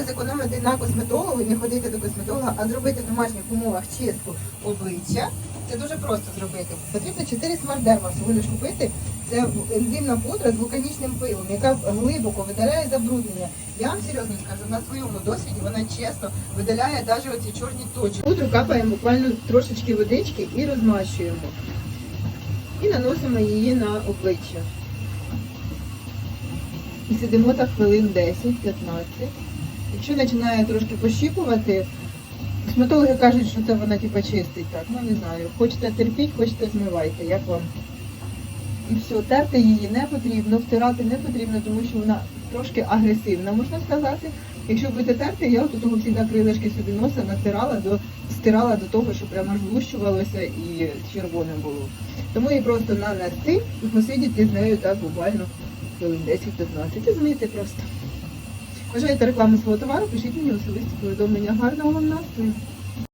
хочете зекономити на косметологу не ходити до косметолога, а зробити в домашніх умовах чистку обличчя, це дуже просто зробити. Потрібно 4 смардерма всього лиш купити. Це ензимна пудра з вулканічним пилом, яка глибоко видаляє забруднення. Я вам серйозно скажу, на своєму досвіді вона чесно видаляє навіть оці чорні точки. Пудру капаємо буквально трошечки водички і розмащуємо. І наносимо її на обличчя. І сидимо так хвилин 10-15. Якщо починає трошки пощіпувати, косметологи кажуть, що це вона типа чистить так. Ну не знаю. Хочете терпіть, хочете змивайте, як вам. І все, терти її не потрібно, втирати не потрібно, тому що вона трошки агресивна, можна сказати. Якщо будете терти, я от того завжди крилишки собі носа натирала до стирала до того, що прямо злущувалося і червоне було. Тому її просто нанести і посидіти з нею так буквально хвилин 10-15 і змити просто. Бажаєте рекламу свого товару, пишіть мені особисті повідомлення. Гарного вам настрою!